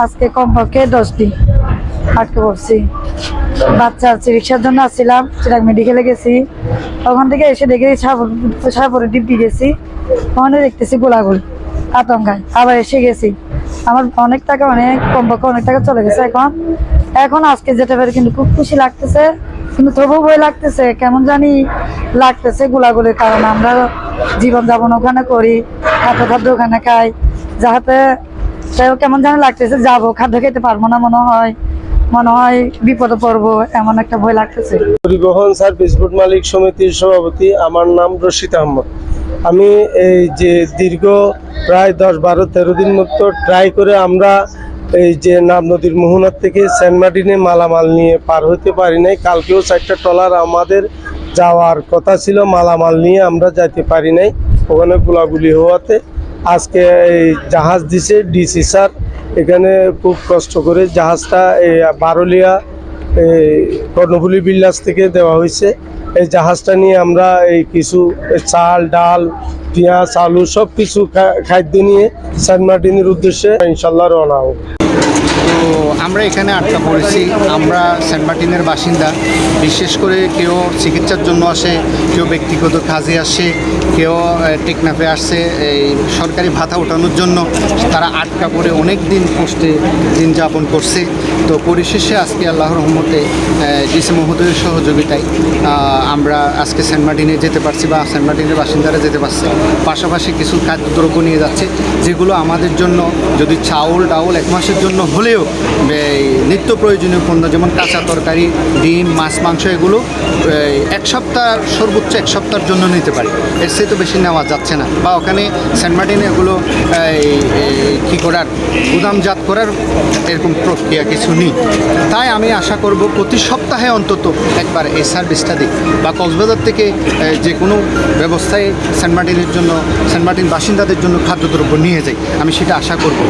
আজকে কমপক্ষে দশ দিন আটকে পড়ছি। বাচ্চা চিকিৎসার জন্য আসছিলাম, চিরাগ মেডিকেলে গেছি। ওখান থেকে এসে দেখে সারাপুরে ডিপি গেছি। ওখানে দেখতেছি গোলাগুল, আতঙ্কায়। আবার এসে গেছি। আমার অনেক টাকা, অনেক, কমপক্ষে অনেক টাকা চলে গেছে এখন। এখন আজকে যেতে পারে কিন্তু খুব খুশি লাগতেছে, কিন্তু তবুও ভয় লাগতেছে, কেমন জানি লাগতেছে গোলাগুলির কারণে। আমরা জীবনযাপন ওখানে করি খাদ্য খাদ্য ওখানে খাই, যাহাতে তাও কেমন যেন লাগতেছে, যাব, খাদ্য খেতে পারব না, মনে হয় মনে হয় বিপদে এমন একটা ভয় লাগতেছে। পরিবহন মালিক সমিতির সভাপতি, আমার নাম রশিদ আহমদ। আমি এই যে দীর্ঘ প্রায় দশ বারো তেরো দিন মতো ট্রাই করে আমরা এই যে নাব নদীর মোহনার থেকে সেন্ট মার্টিনে মালামাল নিয়ে পার হতে পারি নাই। কালকেও চারটা ট্রলার আমাদের যাওয়ার কথা ছিল, মালামাল নিয়ে আমরা যাইতে পারি নাই। ওখানে গোলাগুলি হওয়াতে আজকে এই জাহাজ দিছে ডিসি স্যার। এখানে খুব কষ্ট করে জাহাজটা বারোলিয়া কর্ণফুলি বিল্লাস থেকে দেওয়া হয়েছে। এই জাহাজটা নিয়ে আমরা এই কিছু চাল, ডাল, পেঁয়াজ, আলু সব কিছু খাদ্য নিয়ে সেন্ট মার্টিনের উদ্দেশ্যে ইনশাল্লাহ রওনা হব। তো আমরা এখানে আটকা পড়েছি। আমরা সেন্ট মার্টিনের বাসিন্দা। বিশেষ করে কেউ চিকিৎসার জন্য আসে, কেউ ব্যক্তিগত কাজে আসে, কেউ টেকনাফে আসছে এই সরকারি ভাতা ওঠানোর জন্য তারা আটকা পড়ে অনেক দিন পোস্টে দিন যাপন করছে। তো পরিশেষে আজকে আল্লাহর রহমতে ডিসি মহোদয়ের সহযোগিতায় আমরা আজকে সেন্ট মার্টিনে যেতে পারছি বা সেন্ট মার্টিনের বাসিন্দারা যেতে পারছে। পাশাপাশি কিছু খাদ্যদ্রব্য নিয়ে যাচ্ছে, যেগুলো আমাদের জন্য যদি চাউল, ডাউল এক মাসের জন্য হলেও এই নিত্য প্রয়োজনীয় পণ্য যেমন কাঁচা তরকারি, ডিম, মাছ, মাংস, এগুলো এক সপ্তাহ সর্বোচ্চ এক সপ্তাহের জন্য নিতে পারি। এর চেয়ে তো বেশি নেওয়া যাচ্ছে না। বা ওখানে সেন্ট মার্টিনে এগুলো কী করার, গুদামজাত করার এরকম প্রক্রিয়া কিছু নেই। তাই আমি আশা করব প্রতি সপ্তাহে অন্তত একবার এই সার্ভিসটা দিই বা কক্সবাজার থেকে যে কোনো ব্যবস্থায় সেন্ট মার্টিনের জন্য সেন্ট মার্টিন বাসিন্দাদের জন্য খাদ্যদ্রব্য নিয়ে যাই। আমি সেটা আশা করব।